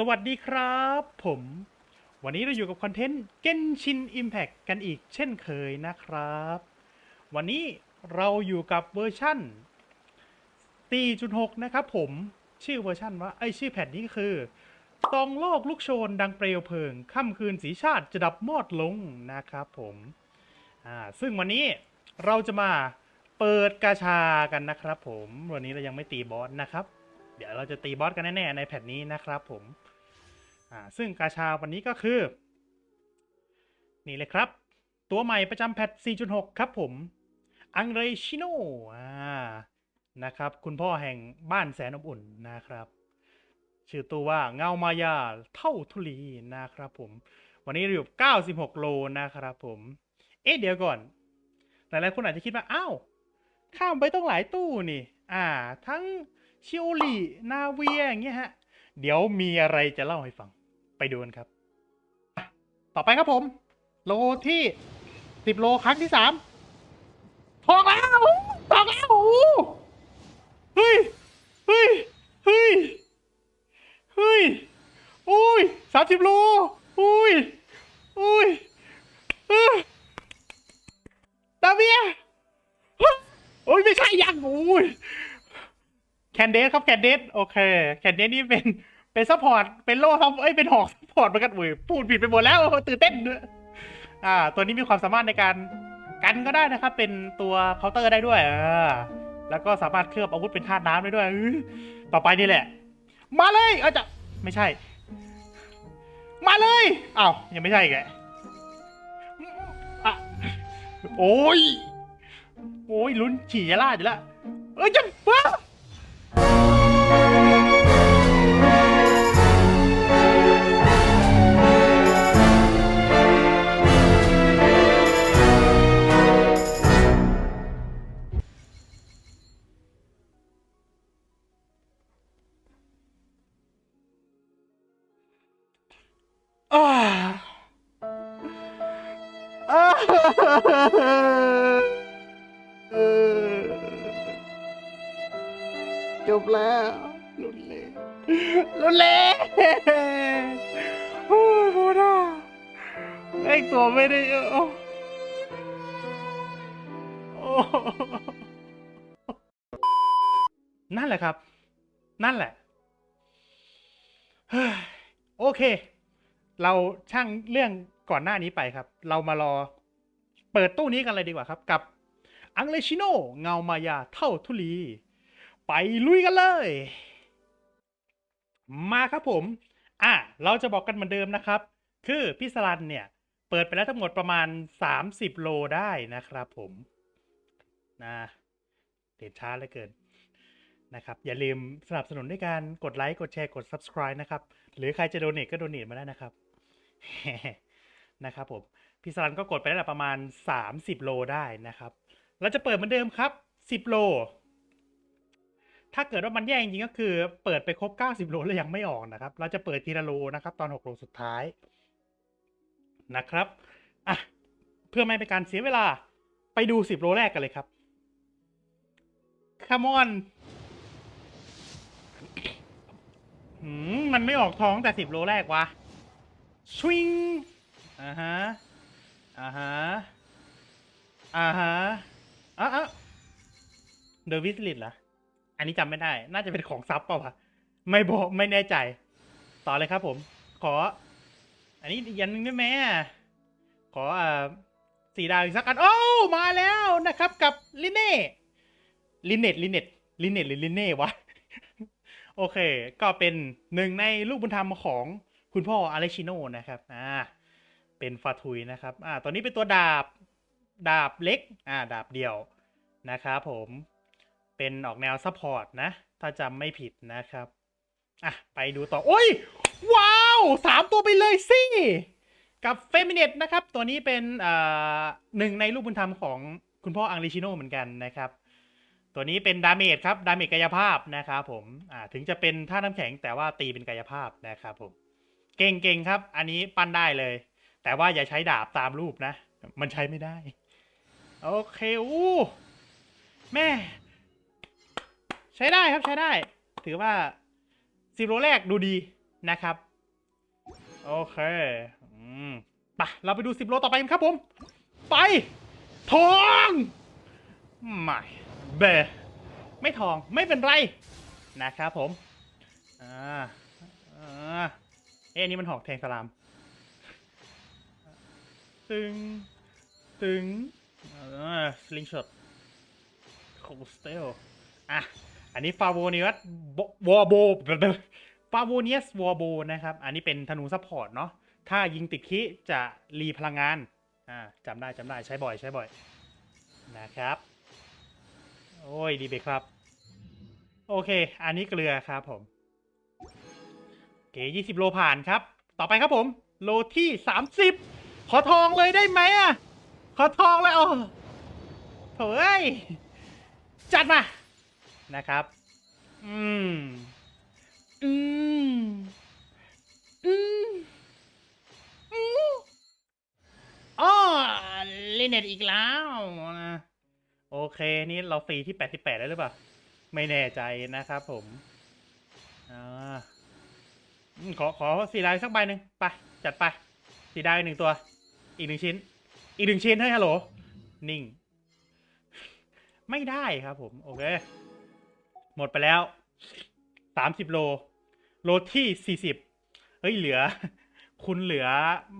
สวัสดีครับผม วันนี้เราอยู่กับคอนเทนต์ Genshin Impact กันอีกเช่นเคยนะครับ วันนี้เราอยู่กับเวอร์ชั่น4.6 นะครับผมชื่อเวอร์ชันว่าไอชื่อแผ่นนี้ก็คือตองโลกลูกโชนดังเปลวเพลิงค่ำคืนสีชาติจะดับมอดลงนะครับผมอ่าซึ่งวันนี้เราจะมาเปิดกาชากันนะครับผม วันนี้เรายังไม่ตีบอสนะครับ เดี๋ยวเราจะตีบอสกันแน่ๆในแผ่นนี้นะครับผมอ่าซึ่งกาชาวันนี้ก็คือ นี่เลยครับ ตัวใหม่ประจำแพท 4.6 ครับผม อังเรชิโนอ่านะครับ คุณพ่อแห่งบ้านแสนอบอุ่นนะครับ ชื่อตัวว่าเงามายาเท่าทุลีนะครับผม วันนี้เราอยู่ 96 โลนะครับผม เอ๊ะเดี๋ยวก่อน หลายๆคนอาจจะคิดว่า อ้าว ข้ามไปต้องหลายตู้นี่ อ่า ทั้ง ชิโอรินาเวียอย่างเงี้ยฮะ เดี๋ยวมีอะไรจะเล่าให้ฟังไปดูกันครับ ต่อไปครับผม โลที่สิบโลครั้งที่สามทองแล้วทองแล้วโอ้เฮ้ยเฮ้ยเฮ้ยเฮ้ยอุ้ยสามสิบโล อุ้ย อุ้ยเออดาเวียโอ้ยไม่ใช่ยังโอ้ย แค นเดสครับแคนเดสโอเคแคนเดสนี่เป็นเป็นซัพพอร์ตเป็นโล่ซัพเอ้ยเป็นหอกซัพพอร์ตเหมือนกันอุ้ยพูดผิดไปหมดแล้วตื่นเต้นอ่า ตัวนี้มีความสามารถในการกันก็ได้นะครับ เป็นตัวเคาน์เตอร์ได้ด้วยอ่าแล้วก็สามารถเคลือบอาวุธเป็นธาตุน้ำได้ด้วยต่อไปนี่แหละ มาเลยเออจะไม่ใช่ มาเลยอ้าวยังไม่ใช่อีกอะโอ้ยโอ้ยลุ้นฉี่จะลาดอยู่แล้วเอ้ยจะ ว้า จบแล้วรุนแรงรุนแรงโอ้โหด้ไอตัวไม่ได้เยอะโอ้นั่นแหละครับ นั่นแหละ โอเค เราช่างเรื่องก่อนหน้านี้ไปครับ เรามารอ เปิดตู้นี้กันเลยดีกว่าครับ กับอังเลชิโนเงามายาเท่าทุลี ไปลุยกันเลย มาครับผม อะเราจะบอกกันเหมือนเดิมนะครับ คือพี่สลันเนี่ย เปิดไปแล้วทั้งหมดประมาณ 30 โลได้นะครับผมนะเด็ดช้าเหลือเกินนะครับ อย่าลืมสนับสนุนด้วยการกดไลค์กดแชร์กด subscribe นะครับ หรือใครจะโดเน a ก็โดเน a มาได้นะครับนะครับผมพี่สลันก็กดไปแล้วประมาณ 30 โลได้นะครับ เราจะเปิดเหมือนเดิมครับ 10 โล ถ้าเกิดว่ามันแย่จริงๆก็คือ เปิดไปครบ 90 โลแล้วยังไม่ออกนะครับ เราจะเปิดทีละโลนะครับ ตอน 6 โลสุดท้ายนะครับอะเพื่อไม่เป็นการเสียเวลาไปดู 10 โลแรกกันเลยครับ Come on หืมมันไม่ออกท้องแต่ 10 โลแรกวะสวิงอ่าฮะอ่าฮะอ่าฮะอะอะเดวิสลิตเหรอ อันนี้จำไม่ได้ น่าจะเป็นของซับเปล่าวะไม่บอกไม่แน่ใจ ต่อเลยครับผม ขอ อันนี้อีกอย่างหนึ่งได้ไหมอะขออ่าสีดาวอีกสักอัน โอ้มาแล้วนะครับกับลิเน่ลินเนตลินเนตลินเนตหรือลินเน่วะ โอเค ก็เป็นหนึ่งในลูกบุญธรรมของคุณพ่ออาเลชิโนนะครับอ่าเป็นฟาทุยนะครับอ่าตัวนี้เป็นตัวดาบ ดาบเล็ก อ่า ดาบเดียวนะครับผม เป็นออกแนวซัพพอร์ตนะ ถ้าจำไม่ผิดนะครับ อะ ไปดูต่อ โอ้ย ว้าวสามตัวไปเลยสิ กับเฟมิเนตนะครับ ตัวนี้เป็นอ่าหนึ่งในลูกบุญธรรมของคุณพ่ออังลิชิโนเหมือนกันนะครับ ตัวนี้เป็นดาเมจครับ ดาเมจกายภาพนะครับผม อ่า ถึงจะเป็นท่าน้ำแข็งแต่ว่าตีเป็นกายภาพนะครับผม เก่งๆครับ อันนี้ปั้นได้เลย แต่ว่าอย่าใช้ดาบตามรูปนะ มันใช้ไม่ได้ โอเค อู้แม่ ใช้ได้ครับใช้ได้ ถือว่าสิบโลแรกดูดีนะครับ โอเคอืมไปเราไปดูสิบโลต่อไปกันครับผม ไป ทองไม่เบไม่ทองไม่เป็นไรนะครับผมอ่าอ่าเอ๊ะอันนี่มันหอกแทงสลาม ตึง ตึงอ่าสลิงช็อตโคสเตลอะ อันนี้ฟาโวเนียสวอโบฟาโวเนียสวอโบนะครับ อันนี้เป็นธนูซัพพอร์ตเนาะ ถ้ายิงติดคิจะรีพลังงาน อ่าจำได้จำได้ใช้บ่อยใช้บ่อยนะครับ โอ้ยดีไปครับ โอเค อันนี้เกลือครับผมโอเคยี่สิบโลผ่านครับ ต่อไปครับผม โลที่สามสิบขอทองเลยได้ไหมอะ ขอทองเลยโอ้โถเอ้ยจัดมา นะครับ อืม อืม อืม อืมอ๋อลิเน็ตอีกแล้วนะโอเค นี่เราฟรีที่แปดสิบแปดแล้วหรือเปล่า ไม่แน่ใจนะครับผมอ่าอืมขอขอสีดาวสักใบหนึ่งไป จัดไป สีดาวอีกหนึ่งตัว อีกหนึ่งชิ้น อีกหนึ่งชิ้นให้ฮัลโหล นิ่ง ไม่ได้ครับผม โอเค หมดไปแล้วสามสิบโล โลที่สี่สิบเฮ้ยเหลือ คุณเหลือ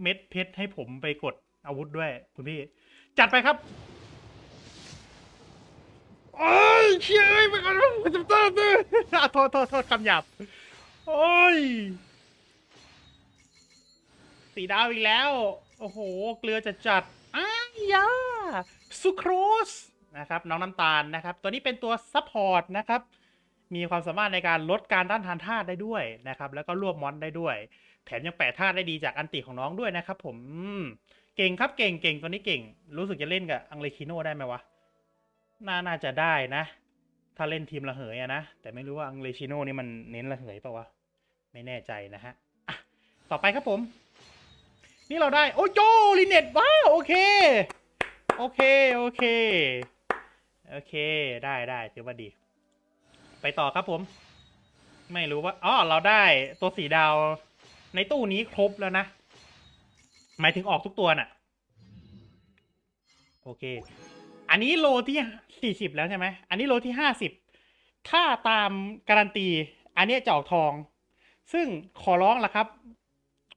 เม็ดเพชรให้ผมไปกดอาวุธด้วย คุณพี่ จัดไปครับโอ้ยเชี่ยเอ้ยไปก่อนนะผมจะเติมเลยอะโทษโทษโทษคำหยาบ โอ้ย สีดาวอีกแล้ว โอ้โห เกลือจะจัดอ้ายาสุโครสนะครับ น้องน้ำตาลนะครับ ตัวนี้เป็นตัวซัพพอร์ตนะครับ มีความสามารถในการลดการต้านทานธาตุได้ด้วยนะครับ แล้วก็รวบมอนได้ด้วย แถมยังแปะธาตุได้ดีจากอันติของน้องด้วยนะครับ ผมเก่งครับเก่งเก่งตัวนี้เก่ง รู้สึกจะเล่นกับอังเลคิโนได้ไหมวะน่าน่าจะได้นะ ถ้าเล่นทีมระเหยอะนะ แต่ไม่รู้ว่าอังเลชิโนนี่มันเน้นระเหยเปล่าวะ ไม่แน่ใจนะฮะะต่อไปครับผม นี่เราได้ โอ้โจลิเน็ตว้าโอเค โอเค โอเค โอเค ได้ได้ถือว่าดี ไปต่อครับผม ไม่รู้ว่าอ๋อเราได้ตัวสีดาวในตู้นี้ครบแล้วนะ หมายถึงออกทุกตัวน่ะ โอเค อันนี้โลที่สี่สิบแล้วใช่ไหม อันนี้โลที่ห้าสิบ ถ้าตามการันตี อันนี้จะออกทอง ซึ่งขอร้องละครับ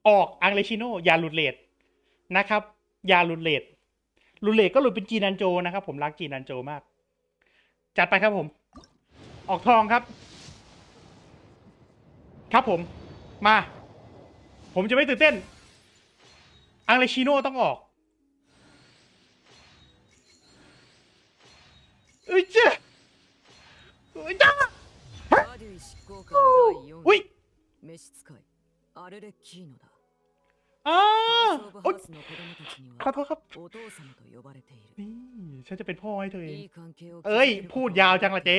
ออกอังเลชิโนอย่าหลุดเลทนะครับ อย่าหลุดเลทหลุดเลทก็หลุดเป็นจีนันโจนะครับ ผมรักจีนันโจมาก จัดไปครับผม ออกทองครับ ครับผม มา ผมจะไม่ตื่นเต้น อังเลชิโนต้องออก เอ้ยเจ้าเอ้ยจ้า アデュイ執行官第4 อุ้ย 召使いアルレッキーノだ อ้า ハウス・オブ・ハ โอ๊ย ウスの子供たちに ขอ は โทษครับ お父様と呼ばれている นี่ฉันจะเป็นพ่อให้เธอเอง いい関係を เอ้ย 築ける พูดยาวจังละเจ๊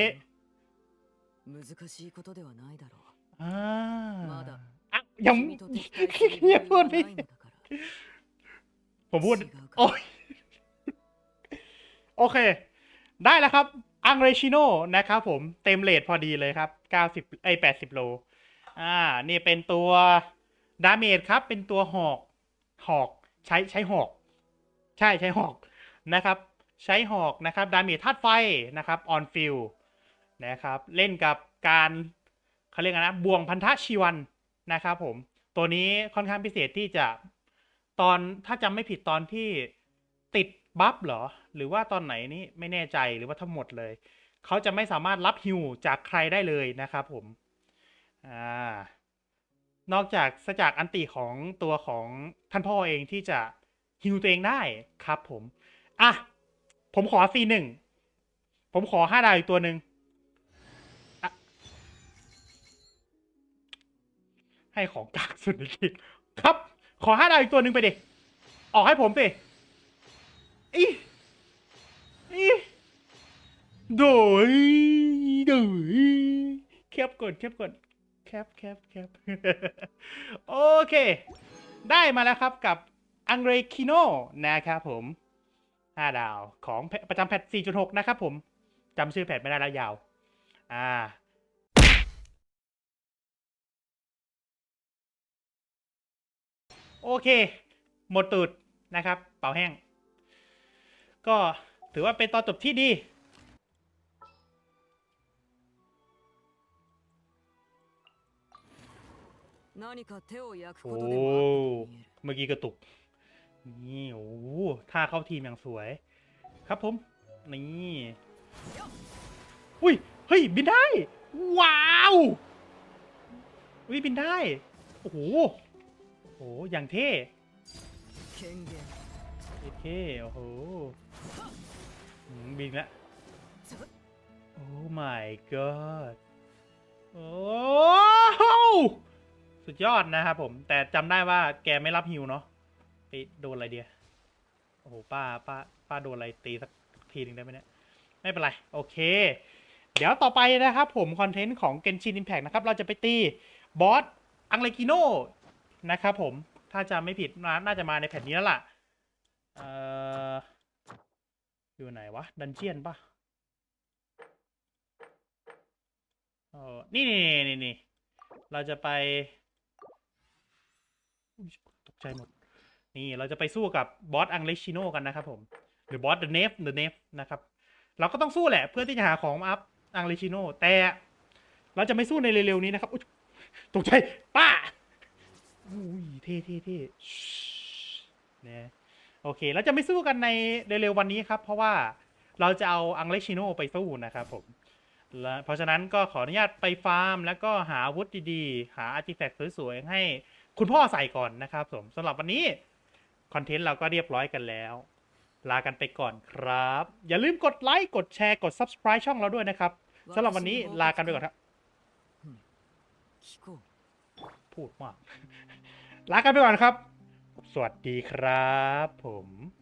難しいことではないだろ อ่า うまだ อ่ะยัง 君と敵対する理由 ยังพู は ด な ไม่ いのだから ผมพูด 違うか โอ้ย โอเค ได้แล้วครับ อังเรชิโนนะครับผม เต็มเลทพอดีเลยครับ 90ไอ้ย80 โล อ่า นี่เป็นตัวดาเมจครับ เป็นตัวหอก หอก ใช้ใช้หอก ใช่ใช้หอกนะครับ ใช้หอกนะครับ ดาเมจธาตุไฟนะครับ ออนฟิล นะครับ เล่นกับการเขาเรียกอะไรนะบ่วงพันธะชีวันนะครับผมตัวนี้ค่อนข้างพิเศษที่จะตอนถ้าจำไม่ผิดตอนที่ติดบัฟเหรอ หรือว่าตอนไหนนี่ไม่แน่ใจหรือว่าทั้งหมดเลย เขาจะไม่สามารถรับฮิวจากใครได้เลยนะครับผมอ่านอกจากสจากอันติของตัวของท่านพ่อเองที่จะฮิวตัวเองได้ครับผม อะ ผมขอซีหนึ่ง ผมขอห้าดาวอีกตัวหนึ่ง ให้ของกากสุดในคลิครับ ขอห้าดาวอีกตัวหนึ่งไปดิ ออกให้ผมสิอีอีโดยโดยแคบกดแคบกดแคบแคบแคบโอเค ได้มาแล้วครับกับอังเรคิโนนะครับผม5ดาวของประจำแพท4.6 นะครับผมจำชื่อแพทไม่ได้แล้วยาว อ่า โอเค หมดตูดนะครับ เป่าแห้ง ก็ถือว่าเป็นตอนจบที่ดีโอ้เมื่อกี้กระตุก นี่โอ้ท่าเข้าทีมอย่างสวย ครับผม นี่อุ้ย เฮ้ย บินได้ ว้าว อุ้ย บินได้ โอ้ โอ้ย่างเท่เอเคโอ้โหบินละโอ้ my god โอ้สุดยอดนะครับผม แต่จำได้ว่าแกไม่รับฮิวเนาะไปโดนอะไรเดียโอ้โหป้าป้าป้าโดนอะไรตีสักทีหนึ่งได้ไหมเนี่ย ไม่เป็นไร โอเค เดี๋ยวต่อไปนะครับผม คอนเทนต์ของ Genshin Impact นะครับ เราจะไปตีบอสอังเลกิโน นะครับผมถ้าจะไม่ผิดน่าจะมาในแผ่นนี้แล้วล่ะเอ่ออยู่ไหนวะ ดันเจียนปะเออนี่นี่นี่นี่เราจะไปตกใจหมด นี่เราจะไปสู้กับบอสอังเลชิโนกันนะครับผม หรือบอสเดอะเนฟเดอะเนฟนะครับ เราก็ต้องสู้แหละเพื่อที่จะหาของมาอัพอังเลชิโนแต่ เราจะไม่สู้ในเร็วๆนี้นะครับตกใจป้า อุ้ยเท่เท่เท่นี่โอเค เราจะไม่สู้กันในเร็วๆวันนี้ครับ เพราะว่าเราจะเอาอังเลชิโนไปสู้นะครับผมและเพราะฉะนั้นก็ขออนุญาตไปฟาร์ม แล้วก็หาอาวุธดีๆ หาอาร์ติแฟกต์สวยๆ ให้คุณพ่อใส่ก่อนนะครับผมสำหรับวันนี้ คอนเทนต์เราก็เรียบร้อยกันแล้ว ลากันไปก่อนครับ อย่าลืมกดไลค์ กดแชร์ กด subscribe ช่องเราด้วยนะครับสำหรับวันนี้ลากันไปก่อนครับ พูดมากลากันไปก่อนครับ สวัสดีครับผม